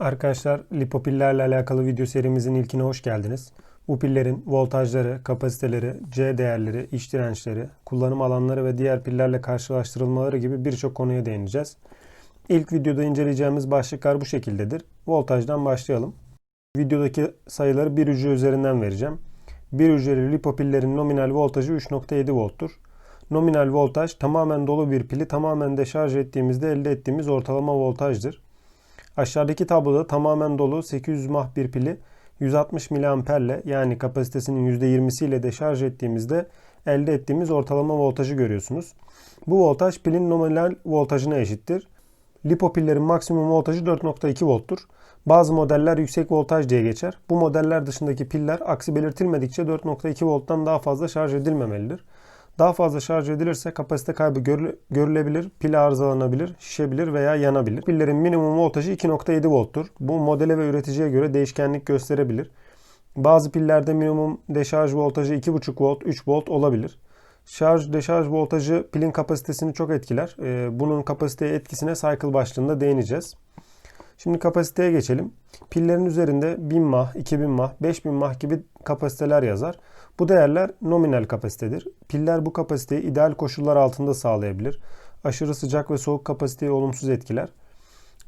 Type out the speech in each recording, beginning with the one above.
Arkadaşlar lipopillerle alakalı video serimizin ilkine hoş geldiniz. Bu pillerin voltajları, kapasiteleri, C değerleri, iç dirençleri, kullanım alanları ve diğer pillerle karşılaştırılmaları gibi birçok konuya değineceğiz. İlk videoda inceleyeceğimiz başlıklar bu şekildedir. Voltajdan başlayalım. Videodaki sayıları bir hücre üzerinden vereceğim. Bir hücreli lipopillerin nominal voltajı 3.7 volttur. Nominal voltaj tamamen dolu bir pili tamamen deşarj ettiğimizde elde ettiğimiz ortalama voltajdır. Aşağıdaki tabloda tamamen dolu 800 mAh bir pili 160 mA ile yani kapasitesinin %20'si ile deşarj ettiğimizde elde ettiğimiz ortalama voltajı görüyorsunuz. Bu voltaj pilin nominal voltajına eşittir. Lipo pillerin maksimum voltajı 4.2 volttur. Bazı modeller yüksek voltaj diye geçer. Bu modeller dışındaki piller aksi belirtilmedikçe 4.2 volttan daha fazla şarj edilmemelidir. Daha fazla şarj edilirse kapasite kaybı görülebilir, pil arızalanabilir, şişebilir veya yanabilir. Pillerin minimum voltajı 2.7 volttur. Bu modele ve üreticiye göre değişkenlik gösterebilir. Bazı pillerde minimum deşarj voltajı 2.5 volt, 3 volt olabilir. Şarj deşarj voltajı pilin kapasitesini çok etkiler. Ee, bunun kapasiteye etkisine cycle başlığında değineceğiz. Şimdi kapasiteye geçelim. Pillerin üzerinde 1000 mAh, 2000 mAh, 5000 mAh gibi kapasiteler yazar. Bu değerler nominal kapasitedir. Piller bu kapasiteyi ideal koşullar altında sağlayabilir. Aşırı sıcak ve soğuk kapasiteyi olumsuz etkiler.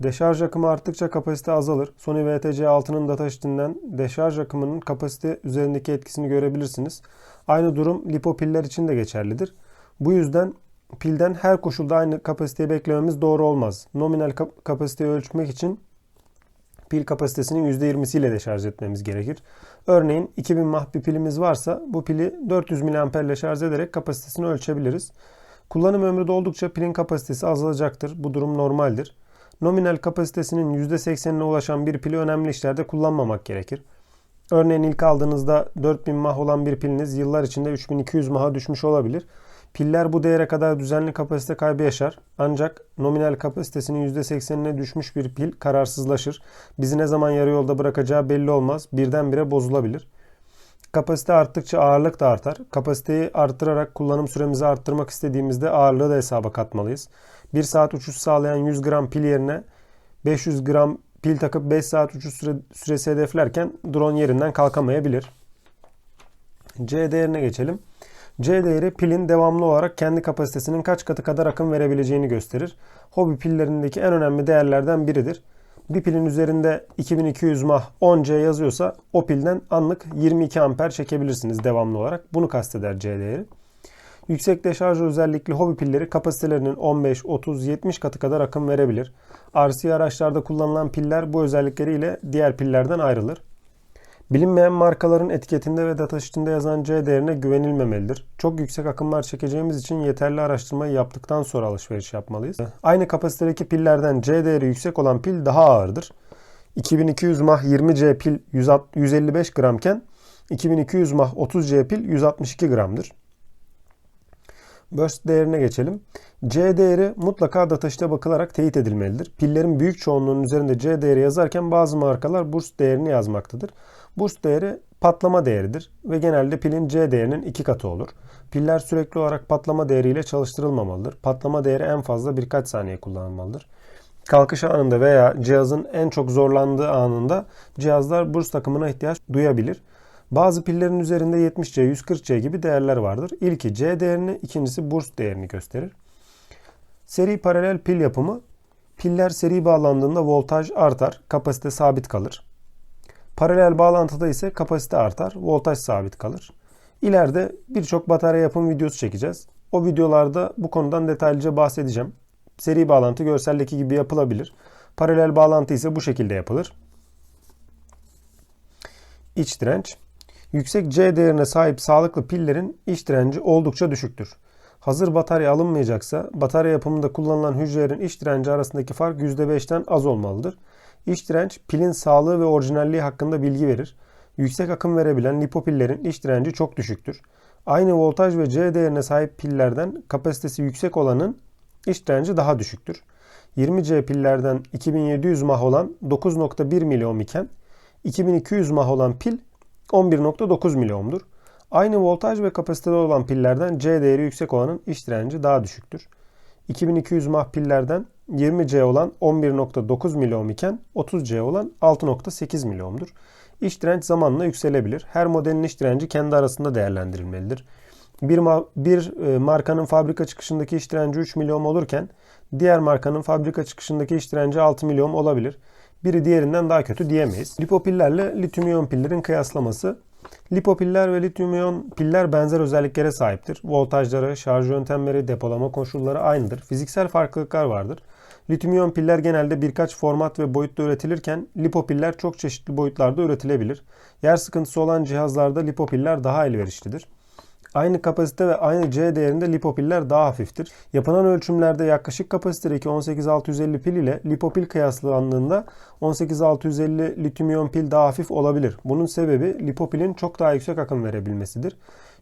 Deşarj akımı arttıkça kapasite azalır. Sony VTC6'nın data sheetinden deşarj akımının kapasite üzerindeki etkisini görebilirsiniz. Aynı durum lipo piller için de geçerlidir. Bu yüzden pilden her koşulda aynı kapasiteyi beklememiz doğru olmaz. Nominal kap- kapasiteyi ölçmek için pil kapasitesinin %20'siyle de şarj etmemiz gerekir. Örneğin 2000 mAh bir pilimiz varsa bu pili 400 mAh ile şarj ederek kapasitesini ölçebiliriz. Kullanım ömrü doldukça pilin kapasitesi azalacaktır. Bu durum normaldir. Nominal kapasitesinin %80'ine ulaşan bir pili önemli işlerde kullanmamak gerekir. Örneğin ilk aldığınızda 4000 mAh olan bir piliniz yıllar içinde 3200 mAh'a düşmüş olabilir. Piller bu değere kadar düzenli kapasite kaybı yaşar. Ancak nominal kapasitesinin %80'ine düşmüş bir pil kararsızlaşır. Bizi ne zaman yarı yolda bırakacağı belli olmaz. Birdenbire bozulabilir. Kapasite arttıkça ağırlık da artar. Kapasiteyi arttırarak kullanım süremizi arttırmak istediğimizde ağırlığı da hesaba katmalıyız. 1 saat uçuş sağlayan 100 gram pil yerine 500 gram pil takıp 5 saat uçuş süre, süresi hedeflerken drone yerinden kalkamayabilir. C değerine geçelim. C değeri pilin devamlı olarak kendi kapasitesinin kaç katı kadar akım verebileceğini gösterir. Hobi pillerindeki en önemli değerlerden biridir. Bir pilin üzerinde 2200 mAh 10C yazıyorsa o pilden anlık 22 amper çekebilirsiniz devamlı olarak. Bunu kasteder C değeri. Yüksek deşarj özellikli hobi pilleri kapasitelerinin 15, 30, 70 katı kadar akım verebilir. RC araçlarda kullanılan piller bu özellikleriyle diğer pillerden ayrılır. Bilinmeyen markaların etiketinde ve datasheetinde yazan C değerine güvenilmemelidir. Çok yüksek akımlar çekeceğimiz için yeterli araştırmayı yaptıktan sonra alışveriş yapmalıyız. Aynı kapasitedeki pillerden C değeri yüksek olan pil daha ağırdır. 2200 mAh 20C pil 155 gramken 2200 mAh 30C pil 162 gramdır. Burst değerine geçelim. C değeri mutlaka datasheet'e bakılarak teyit edilmelidir. Pillerin büyük çoğunluğunun üzerinde C değeri yazarken bazı markalar burst değerini yazmaktadır. Burst değeri patlama değeridir ve genelde pilin C değerinin iki katı olur. Piller sürekli olarak patlama değeriyle çalıştırılmamalıdır. Patlama değeri en fazla birkaç saniye kullanılmalıdır. Kalkış anında veya cihazın en çok zorlandığı anında cihazlar burst akımına ihtiyaç duyabilir. Bazı pillerin üzerinde 70C, 140C gibi değerler vardır. İlki C değerini, ikincisi burst değerini gösterir. Seri paralel pil yapımı Piller seri bağlandığında voltaj artar, kapasite sabit kalır. Paralel bağlantıda ise kapasite artar, voltaj sabit kalır. İleride birçok batarya yapım videosu çekeceğiz. O videolarda bu konudan detaylıca bahsedeceğim. Seri bağlantı görseldeki gibi yapılabilir. Paralel bağlantı ise bu şekilde yapılır. İç direnç. Yüksek C değerine sahip sağlıklı pillerin iç direnci oldukça düşüktür. Hazır batarya alınmayacaksa batarya yapımında kullanılan hücrelerin iç direnci arasındaki fark %5'ten az olmalıdır. İç direnç pilin sağlığı ve orijinalliği hakkında bilgi verir. Yüksek akım verebilen lipopillerin iç direnci çok düşüktür. Aynı voltaj ve C değerine sahip pillerden kapasitesi yüksek olanın iç direnci daha düşüktür. 20C pillerden 2700 mAh olan 9.1 miliohm iken 2200 mAh olan pil 11.9 miliohmdur. Aynı voltaj ve kapasitede olan pillerden C değeri yüksek olanın iç direnci daha düşüktür. 2200 mAh pillerden 20C olan 11.9 miliohm iken 30C olan 6.8 miliohmdur. İş direnç zamanla yükselebilir. Her modelin iş direnci kendi arasında değerlendirilmelidir. Bir, ma- bir e, markanın fabrika çıkışındaki iş direnci 3 milyon olurken diğer markanın fabrika çıkışındaki iş direnci 6 milyon olabilir. Biri diğerinden daha kötü diyemeyiz. Lipopillerle lityum iyon pillerin kıyaslaması. Lipopiller ve lityum iyon piller benzer özelliklere sahiptir. Voltajları, şarj yöntemleri, depolama koşulları aynıdır. Fiziksel farklılıklar vardır. Lityum iyon piller genelde birkaç format ve boyutta üretilirken lipopiller çok çeşitli boyutlarda üretilebilir. Yer sıkıntısı olan cihazlarda lipopiller daha elverişlidir. Aynı kapasite ve aynı C değerinde lipopiller daha hafiftir. Yapılan ölçümlerde yaklaşık kapasitedeki 18650 pil ile lipopil kıyaslandığında 18650 lityum iyon pil daha hafif olabilir. Bunun sebebi lipopilin çok daha yüksek akım verebilmesidir.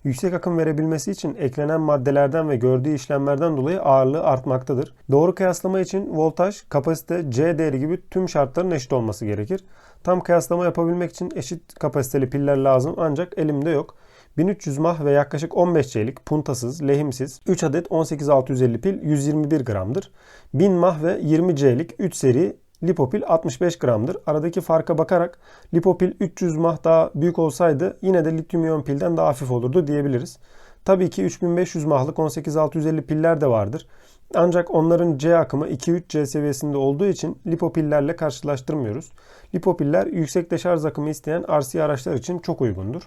Yüksek akım verebilmesi için eklenen maddelerden ve gördüğü işlemlerden dolayı ağırlığı artmaktadır. Doğru kıyaslama için voltaj, kapasite, C değeri gibi tüm şartların eşit olması gerekir. Tam kıyaslama yapabilmek için eşit kapasiteli piller lazım ancak elimde yok. 1300 mah ve yaklaşık 15 C'lik puntasız, lehimsiz 3 adet 18650 pil 121 gramdır. 1000 mah ve 20 C'lik 3 seri lipopil 65 gramdır. Aradaki farka bakarak lipopil 300 mah daha büyük olsaydı yine de lityum iyon pilden daha hafif olurdu diyebiliriz. Tabii ki 3500 mahlık 18650 piller de vardır. Ancak onların C akımı 2-3C seviyesinde olduğu için lipopillerle karşılaştırmıyoruz. Lipopiller yüksek deşarj akımı isteyen RC araçlar için çok uygundur.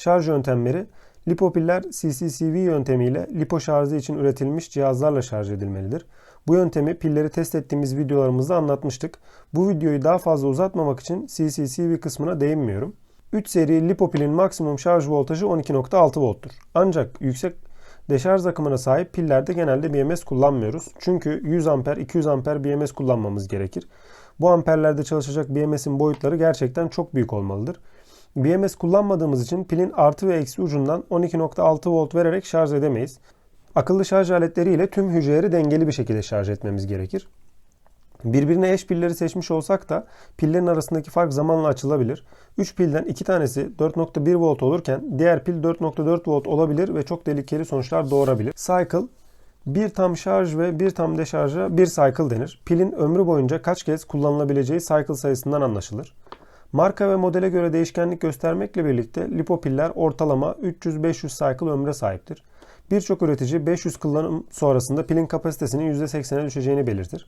Şarj yöntemleri Lipopiller CCCV yöntemiyle lipo şarjı için üretilmiş cihazlarla şarj edilmelidir. Bu yöntemi pilleri test ettiğimiz videolarımızda anlatmıştık. Bu videoyu daha fazla uzatmamak için CCCV kısmına değinmiyorum. 3 seri lipopilin maksimum şarj voltajı 12.6 volttur. Ancak yüksek deşarj akımına sahip pillerde genelde BMS kullanmıyoruz. Çünkü 100 amper 200 amper BMS kullanmamız gerekir. Bu amperlerde çalışacak BMS'in boyutları gerçekten çok büyük olmalıdır. BMS kullanmadığımız için pilin artı ve eksi ucundan 12.6 volt vererek şarj edemeyiz. Akıllı şarj aletleriyle tüm hücreleri dengeli bir şekilde şarj etmemiz gerekir. Birbirine eş pilleri seçmiş olsak da pillerin arasındaki fark zamanla açılabilir. 3 pilden 2 tanesi 4.1 volt olurken diğer pil 4.4 volt olabilir ve çok tehlikeli sonuçlar doğurabilir. Cycle bir tam şarj ve bir tam deşarja bir cycle denir. Pilin ömrü boyunca kaç kez kullanılabileceği cycle sayısından anlaşılır. Marka ve modele göre değişkenlik göstermekle birlikte lipopiller ortalama 300-500 cycle ömre sahiptir. Birçok üretici 500 kullanım sonrasında pilin kapasitesinin %80'e düşeceğini belirtir.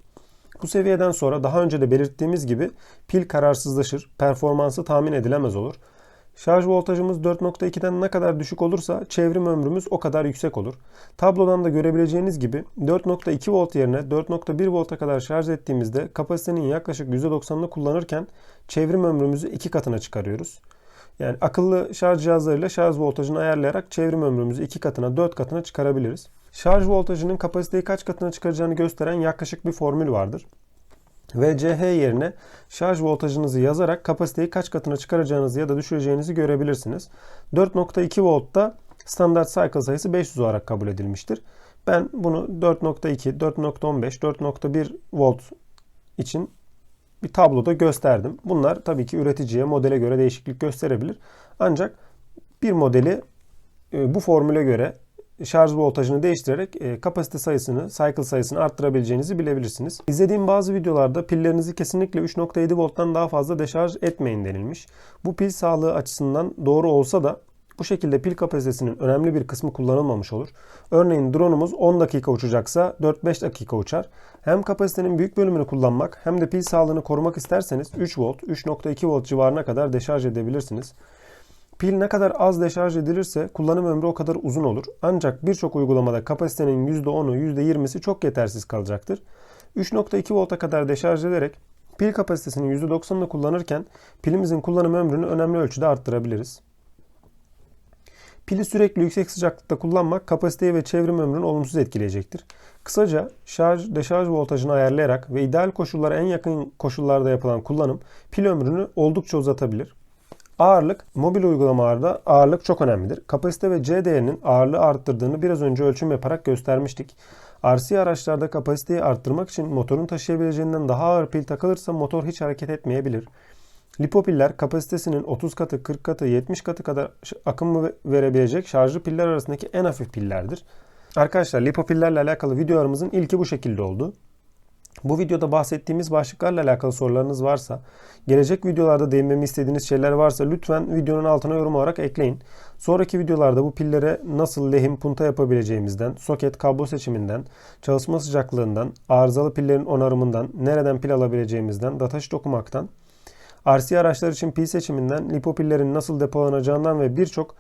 Bu seviyeden sonra daha önce de belirttiğimiz gibi pil kararsızlaşır, performansı tahmin edilemez olur. Şarj voltajımız 4.2'den ne kadar düşük olursa çevrim ömrümüz o kadar yüksek olur. Tablodan da görebileceğiniz gibi 4.2 volt yerine 4.1 volta kadar şarj ettiğimizde kapasitenin yaklaşık %90'ını kullanırken çevrim ömrümüzü iki katına çıkarıyoruz. Yani akıllı şarj cihazlarıyla şarj voltajını ayarlayarak çevrim ömrümüzü iki katına, dört katına çıkarabiliriz. Şarj voltajının kapasiteyi kaç katına çıkaracağını gösteren yaklaşık bir formül vardır. VCH yerine şarj voltajınızı yazarak kapasiteyi kaç katına çıkaracağınızı ya da düşüreceğinizi görebilirsiniz. 4.2 voltta standart cycle sayısı 500 olarak kabul edilmiştir. Ben bunu 4.2, 4.15, 4.1 volt için bir tabloda gösterdim. Bunlar tabii ki üreticiye, modele göre değişiklik gösterebilir. Ancak bir modeli e, bu formüle göre şarj voltajını değiştirerek e, kapasite sayısını, cycle sayısını arttırabileceğinizi bilebilirsiniz. İzlediğim bazı videolarda pillerinizi kesinlikle 3.7 volttan daha fazla deşarj etmeyin denilmiş. Bu pil sağlığı açısından doğru olsa da bu şekilde pil kapasitesinin önemli bir kısmı kullanılmamış olur. Örneğin drone'umuz 10 dakika uçacaksa 4-5 dakika uçar. Hem kapasitenin büyük bölümünü kullanmak hem de pil sağlığını korumak isterseniz 3 volt, 3.2 volt civarına kadar deşarj edebilirsiniz. Pil ne kadar az deşarj edilirse kullanım ömrü o kadar uzun olur. Ancak birçok uygulamada kapasitenin %10'u %20'si çok yetersiz kalacaktır. 3.2 volta kadar deşarj ederek pil kapasitesinin %90'ını kullanırken pilimizin kullanım ömrünü önemli ölçüde arttırabiliriz. Pili sürekli yüksek sıcaklıkta kullanmak kapasiteyi ve çevrim ömrünü olumsuz etkileyecektir. Kısaca şarj, deşarj voltajını ayarlayarak ve ideal koşullara en yakın koşullarda yapılan kullanım pil ömrünü oldukça uzatabilir. Ağırlık, mobil uygulamalarda ağırlık çok önemlidir. Kapasite ve C değerinin ağırlığı arttırdığını biraz önce ölçüm yaparak göstermiştik. RC araçlarda kapasiteyi arttırmak için motorun taşıyabileceğinden daha ağır pil takılırsa motor hiç hareket etmeyebilir. Lipopiller kapasitesinin 30 katı, 40 katı, 70 katı kadar akım verebilecek şarjlı piller arasındaki en hafif pillerdir. Arkadaşlar lipopillerle alakalı videolarımızın ilki bu şekilde oldu. Bu videoda bahsettiğimiz başlıklarla alakalı sorularınız varsa, gelecek videolarda değinmemi istediğiniz şeyler varsa lütfen videonun altına yorum olarak ekleyin. Sonraki videolarda bu pillere nasıl lehim punta yapabileceğimizden, soket kablo seçiminden, çalışma sıcaklığından, arızalı pillerin onarımından, nereden pil alabileceğimizden, dataşit okumaktan, RC araçlar için pil seçiminden, lipopillerin nasıl depolanacağından ve birçok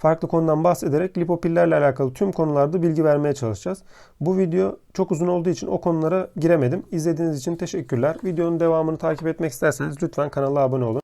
farklı konudan bahsederek lipopillerle alakalı tüm konularda bilgi vermeye çalışacağız. Bu video çok uzun olduğu için o konulara giremedim. İzlediğiniz için teşekkürler. Videonun devamını takip etmek isterseniz lütfen kanala abone olun.